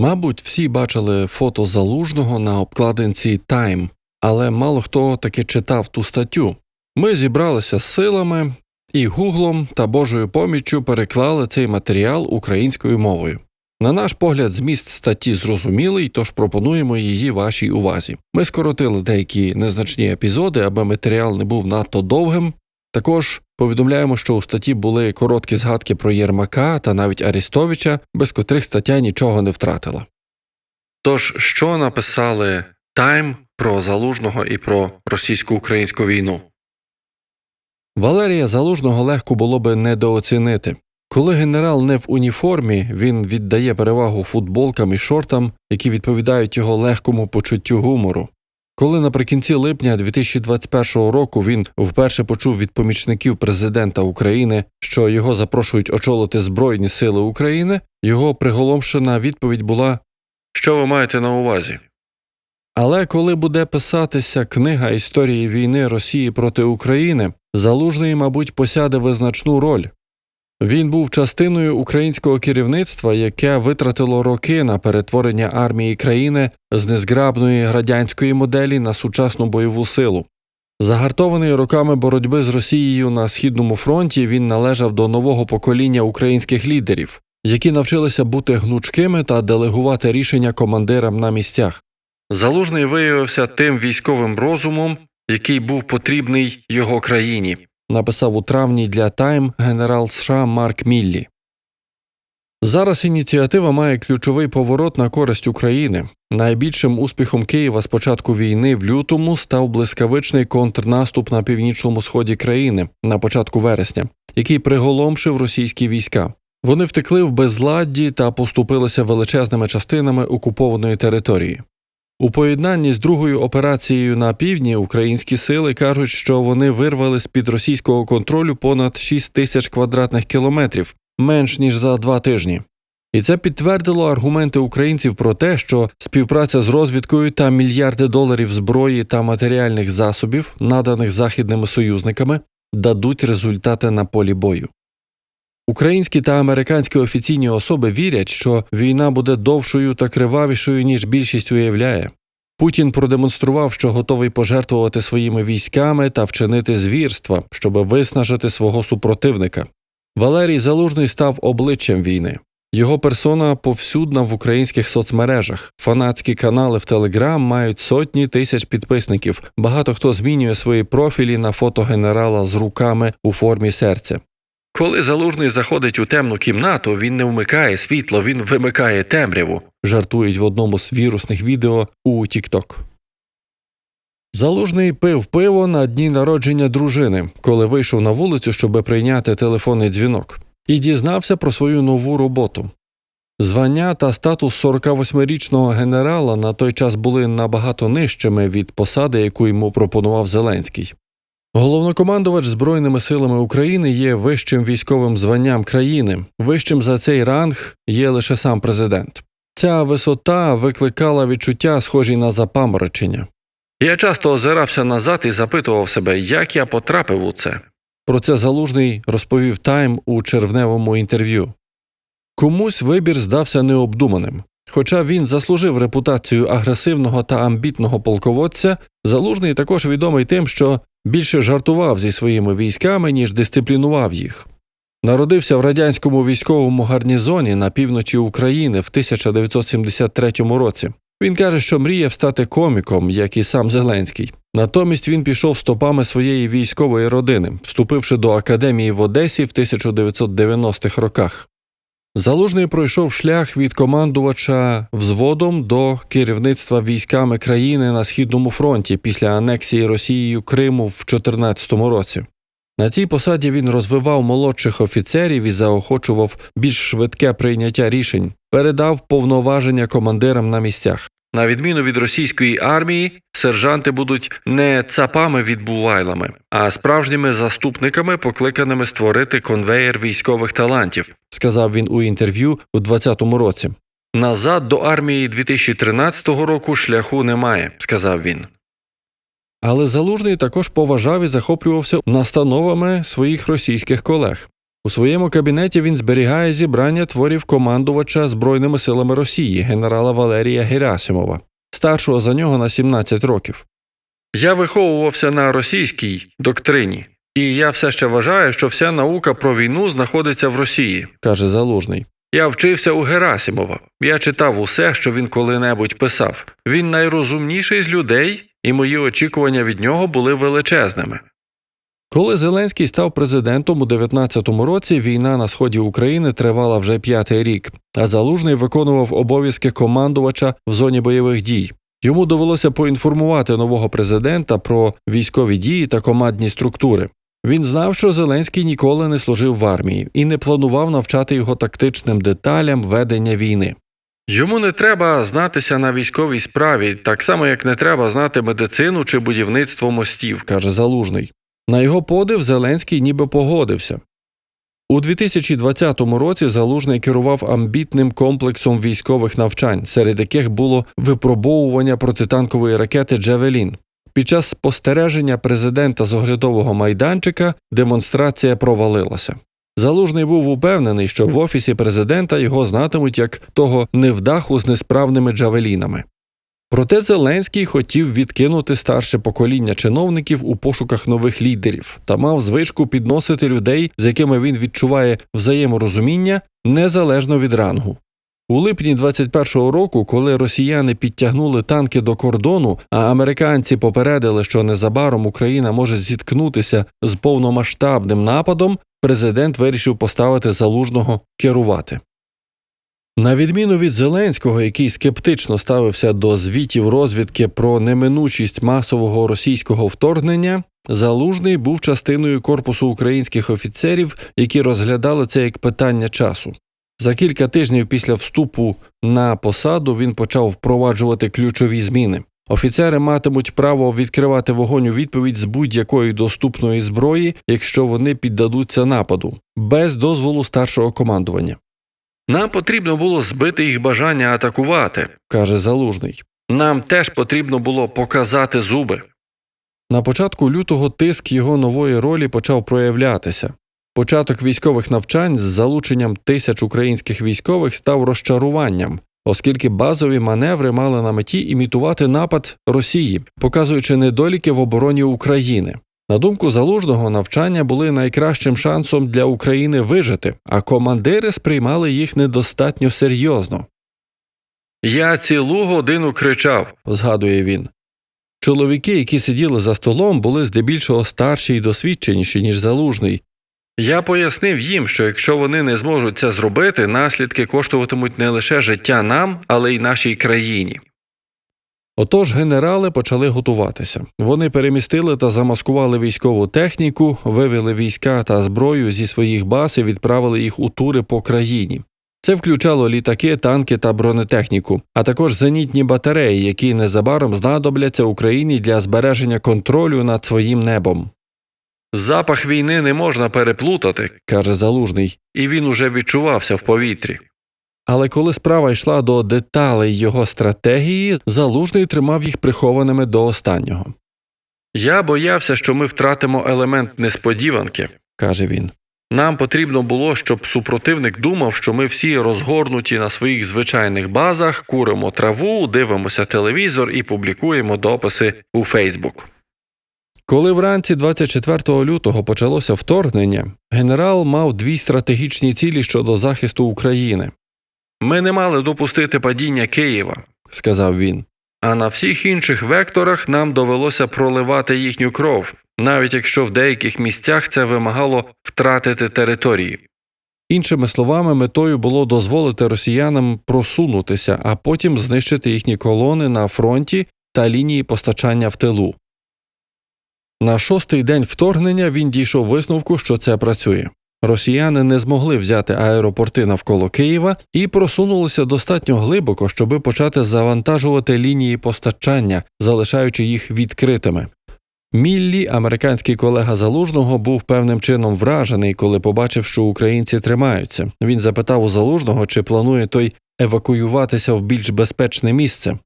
Мабуть, всі бачили фото залужного на обкладинці Time, але мало хто таки читав ту статтю. Ми зібралися з силами і гуглом та Божою поміччю переклали цей матеріал українською мовою. На наш погляд, зміст статті зрозумілий, тож пропонуємо її вашій увазі. Ми скоротили деякі незначні епізоди, аби матеріал не був надто довгим. Також повідомляємо, що у статті були короткі згадки про Єрмака та навіть Арістовича, без котрих стаття нічого не втратила. Тож, що написали Тайм про Залужного і про російсько-українську війну? Валерія Залужного легко було би недооцінити. Коли генерал не в уніформі, він віддає перевагу футболкам і шортам, які відповідають його легкому почуттю гумору. Коли наприкінці липня 2021 року він вперше почув від помічників президента України, що його запрошують очолити Збройні Сили України, його приголомшена відповідь була Що ви маєте на увазі? Але коли буде писатися книга історії війни Росії проти України, Залужний, мабуть, посяде визначну роль. Він був частиною українського керівництва, яке витратило роки на перетворення армії країни з незграбної радянської моделі на сучасну бойову силу. Загартований роками боротьби з Росією на східному фронті, він належав до нового покоління українських лідерів, які навчилися бути гнучкими та делегувати рішення командирам на місцях. Залужний виявився тим військовим розумом, який був потрібний його країні написав у травні для Тайм генерал США Марк Міллі. Зараз ініціатива має ключовий поворот на користь України. Найбільшим успіхом Києва з початку війни в лютому став блискавичний контрнаступ на північному сході країни на початку вересня, який приголомшив російські війська. Вони втекли в безладді та поступилися величезними частинами окупованої території. У поєднанні з другою операцією на півдні українські сили кажуть, що вони вирвали з під російського контролю понад 6 тисяч квадратних кілометрів менш ніж за два тижні. І це підтвердило аргументи українців про те, що співпраця з розвідкою та мільярди доларів зброї та матеріальних засобів, наданих західними союзниками, дадуть результати на полі бою. Українські та американські офіційні особи вірять, що війна буде довшою та кривавішою, ніж більшість уявляє. Путін продемонстрував, що готовий пожертвувати своїми військами та вчинити звірства, щоб виснажити свого супротивника. Валерій Залужний став обличчям війни. Його персона повсюдна в українських соцмережах. Фанатські канали в Телеграм мають сотні тисяч підписників. Багато хто змінює свої профілі на фото генерала з руками у формі серця. Коли залужний заходить у темну кімнату, він не вмикає світло, він вимикає темряву, жартують в одному з вірусних відео у TikTok. Залужний пив пиво на дні народження дружини, коли вийшов на вулицю, щоб прийняти телефонний дзвінок, і дізнався про свою нову роботу. Звання та статус 48-річного генерала на той час були набагато нижчими від посади, яку йому пропонував Зеленський. Головнокомандувач Збройними силами України є вищим військовим званням країни. Вищим за цей ранг є лише сам президент. Ця висота викликала відчуття, схожі на запаморочення. Я часто озирався назад і запитував себе, як я потрапив у це. Про це залужний розповів Тайм у червневому інтерв'ю. Комусь вибір здався необдуманим. Хоча він заслужив репутацію агресивного та амбітного полководця, залужний також відомий тим, що більше жартував зі своїми військами, ніж дисциплінував їх. Народився в радянському військовому гарнізоні на півночі України в 1973 році. Він каже, що мріяв стати коміком, як і сам Зеленський. Натомість він пішов стопами своєї військової родини, вступивши до академії в Одесі в 1990-х роках. Залужний пройшов шлях від командувача взводом до керівництва військами країни на східному фронті після анексії Росією Криму в 2014 році. На цій посаді він розвивав молодших офіцерів і заохочував більш швидке прийняття рішень, передав повноваження командирам на місцях. На відміну від російської армії, сержанти будуть не цапами відбувайлами, а справжніми заступниками, покликаними створити конвеєр військових талантів, сказав він у інтерв'ю у 2020 році. Назад до армії 2013 року шляху немає, сказав він. Але залужний також поважав і захоплювався настановами своїх російських колег. У своєму кабінеті він зберігає зібрання творів командувача Збройними силами Росії генерала Валерія Герасимова, старшого за нього на 17 років. Я виховувався на російській доктрині, і я все ще вважаю, що вся наука про війну знаходиться в Росії, каже Залужний. Я вчився у Герасимова. Я читав усе, що він коли-небудь писав. Він найрозумніший з людей, і мої очікування від нього були величезними. Коли Зеленський став президентом у 19-му році, війна на сході України тривала вже п'ятий рік, а Залужний виконував обов'язки командувача в зоні бойових дій. Йому довелося поінформувати нового президента про військові дії та командні структури. Він знав, що Зеленський ніколи не служив в армії і не планував навчати його тактичним деталям ведення війни. Йому не треба знатися на військовій справі, так само як не треба знати медицину чи будівництво мостів, каже Залужний. На його подив Зеленський ніби погодився. У 2020 році Залужний керував амбітним комплексом військових навчань, серед яких було випробовування протитанкової ракети Джавелін. Під час спостереження президента з оглядового майданчика демонстрація провалилася. Залужний був упевнений, що в офісі президента його знатимуть як того невдаху з несправними джавелінами. Проте Зеленський хотів відкинути старше покоління чиновників у пошуках нових лідерів та мав звичку підносити людей, з якими він відчуває взаєморозуміння, незалежно від рангу. У липні 21-го року, коли росіяни підтягнули танки до кордону, а американці попередили, що незабаром Україна може зіткнутися з повномасштабним нападом, президент вирішив поставити залужного керувати. На відміну від Зеленського, який скептично ставився до звітів розвідки про неминучість масового російського вторгнення, Залужний був частиною корпусу українських офіцерів, які розглядали це як питання часу. За кілька тижнів після вступу на посаду він почав впроваджувати ключові зміни. Офіцери матимуть право відкривати вогонь у відповідь з будь-якої доступної зброї, якщо вони піддадуться нападу, без дозволу старшого командування. Нам потрібно було збити їх бажання атакувати, каже Залужний. Нам теж потрібно було показати зуби. На початку лютого тиск його нової ролі почав проявлятися. Початок військових навчань з залученням тисяч українських військових став розчаруванням, оскільки базові маневри мали на меті імітувати напад Росії, показуючи недоліки в обороні України. На думку залужного, навчання були найкращим шансом для України вижити, а командири сприймали їх недостатньо серйозно. Я цілу годину кричав, згадує він. Чоловіки, які сиділи за столом, були здебільшого старші і досвідченіші, ніж залужний. Я пояснив їм, що якщо вони не зможуть це зробити, наслідки коштуватимуть не лише життя нам, але й нашій країні. Отож генерали почали готуватися. Вони перемістили та замаскували військову техніку, вивели війська та зброю зі своїх баз і відправили їх у тури по країні. Це включало літаки, танки та бронетехніку, а також зенітні батареї, які незабаром знадобляться Україні для збереження контролю над своїм небом. Запах війни не можна переплутати, каже Залужний, і він уже відчувався в повітрі. Але коли справа йшла до деталей його стратегії, Залужний тримав їх прихованими до останнього. Я боявся, що ми втратимо елемент несподіванки, каже він. Нам потрібно було, щоб супротивник думав, що ми всі розгорнуті на своїх звичайних базах, куримо траву, дивимося телевізор і публікуємо дописи у Фейсбук. Коли вранці 24 лютого почалося вторгнення, генерал мав дві стратегічні цілі щодо захисту України. Ми не мали допустити падіння Києва, сказав він. А на всіх інших векторах нам довелося проливати їхню кров, навіть якщо в деяких місцях це вимагало втратити території. Іншими словами, метою було дозволити росіянам просунутися, а потім знищити їхні колони на фронті та лінії постачання в тилу. На шостий день вторгнення він дійшов висновку, що це працює. Росіяни не змогли взяти аеропорти навколо Києва і просунулися достатньо глибоко, щоби почати завантажувати лінії постачання, залишаючи їх відкритими. Міллі, американський колега залужного, був певним чином вражений, коли побачив, що українці тримаються. Він запитав у залужного, чи планує той евакуюватися в більш безпечне місце.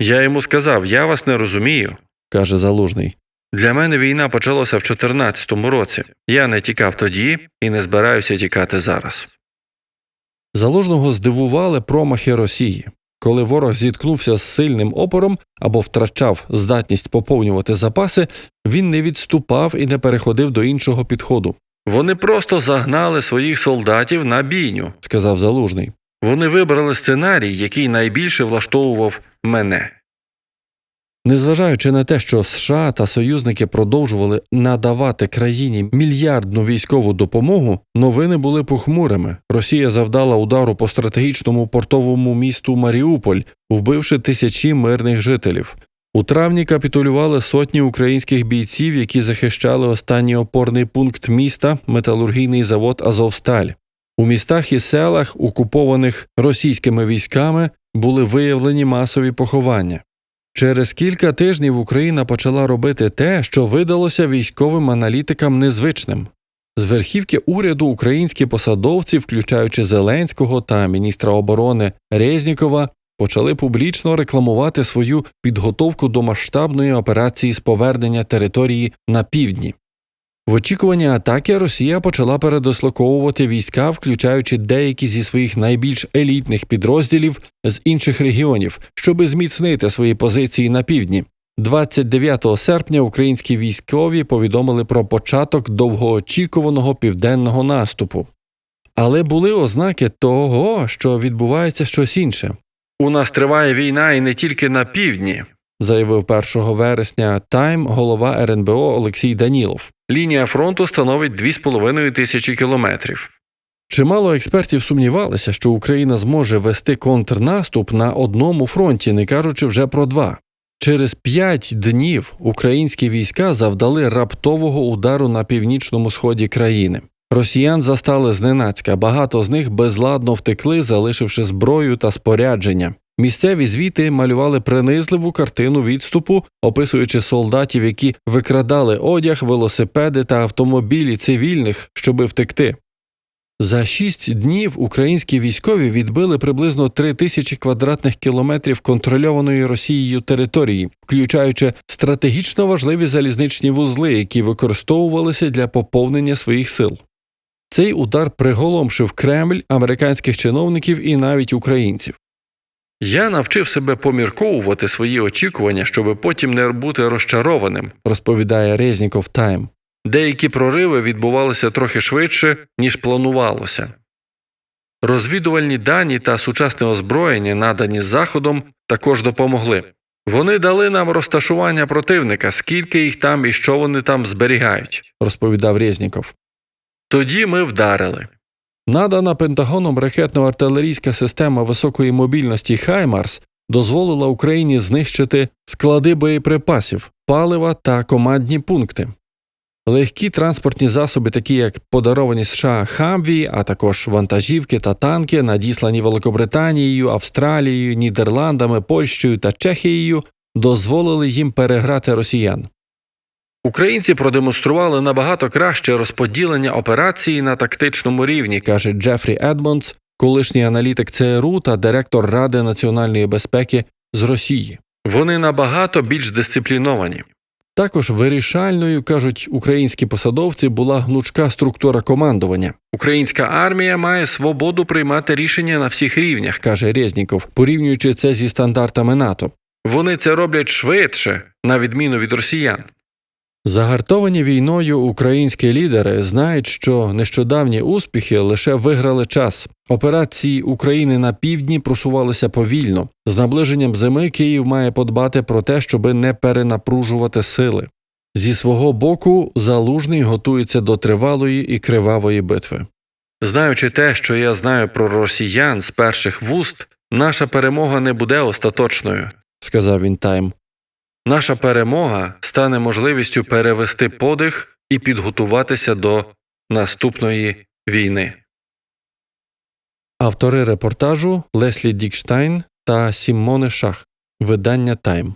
Я йому сказав: я вас не розумію, каже залужний. Для мене війна почалася в 14-му році. Я не тікав тоді і не збираюся тікати зараз. Залужного здивували промахи Росії. Коли ворог зіткнувся з сильним опором або втрачав здатність поповнювати запаси, він не відступав і не переходив до іншого підходу. Вони просто загнали своїх солдатів на бійню, сказав Залужний. Вони вибрали сценарій, який найбільше влаштовував мене. Незважаючи на те, що США та союзники продовжували надавати країні мільярдну військову допомогу, новини були похмурими. Росія завдала удару по стратегічному портовому місту Маріуполь, вбивши тисячі мирних жителів. У травні капітулювали сотні українських бійців, які захищали останній опорний пункт міста металургійний завод Азовсталь. У містах і селах, окупованих російськими військами, були виявлені масові поховання. Через кілька тижнів Україна почала робити те, що видалося військовим аналітикам незвичним. З верхівки уряду українські посадовці, включаючи Зеленського та міністра оборони Резнікова, почали публічно рекламувати свою підготовку до масштабної операції з повернення території на півдні. В очікуванні атаки Росія почала передослоковувати війська, включаючи деякі зі своїх найбільш елітних підрозділів з інших регіонів, щоби зміцнити свої позиції на півдні. 29 серпня українські військові повідомили про початок довгоочікуваного південного наступу. Але були ознаки того, що відбувається щось інше. У нас триває війна і не тільки на півдні, заявив 1 вересня Тайм голова РНБО Олексій Данілов. Лінія фронту становить 2,5 тисячі кілометрів. Чимало експертів сумнівалися, що Україна зможе вести контрнаступ на одному фронті, не кажучи вже про два. Через п'ять днів українські війська завдали раптового удару на північному сході країни. Росіян застали зненацька, багато з них безладно втекли, залишивши зброю та спорядження. Місцеві звіти малювали принизливу картину відступу, описуючи солдатів, які викрадали одяг, велосипеди та автомобілі цивільних, щоби втекти. За шість днів українські військові відбили приблизно три тисячі квадратних кілометрів контрольованої Росією території, включаючи стратегічно важливі залізничні вузли, які використовувалися для поповнення своїх сил. Цей удар приголомшив Кремль, американських чиновників і навіть українців. Я навчив себе помірковувати свої очікування, щоб потім не бути розчарованим, розповідає Резніков Тайм. Деякі прориви відбувалися трохи швидше, ніж планувалося. Розвідувальні дані та сучасне озброєння, надані Заходом, також допомогли. Вони дали нам розташування противника, скільки їх там і що вони там зберігають, розповідав Резніков. Тоді ми вдарили. Надана Пентагоном ракетно-артилерійська система високої мобільності Хаймарс дозволила Україні знищити склади боєприпасів, палива та командні пункти. Легкі транспортні засоби, такі як подаровані США Хамві, а також вантажівки та танки, надіслані Великобританією, Австралією, Нідерландами, Польщею та Чехією, дозволили їм переграти росіян. Українці продемонстрували набагато краще розподілення операції на тактичному рівні, каже Джефрі Едмондс, колишній аналітик ЦРУ та директор Ради національної безпеки з Росії. Вони набагато більш дисципліновані. Також вирішальною, кажуть українські посадовці, була гнучка структура командування. Українська армія має свободу приймати рішення на всіх рівнях, каже Резніков, порівнюючи це зі стандартами НАТО. Вони це роблять швидше, на відміну від росіян. Загартовані війною українські лідери знають, що нещодавні успіхи лише виграли час. Операції України на півдні просувалися повільно. З наближенням зими Київ має подбати про те, щоби не перенапружувати сили. Зі свого боку, залужний готується до тривалої і кривавої битви. Знаючи те, що я знаю про росіян з перших вуст, наша перемога не буде остаточною, сказав він Тайм. Наша перемога стане можливістю перевести подих і підготуватися до наступної війни. Автори репортажу Леслі Дікштайн та Сімоне Шах. Видання Тайм.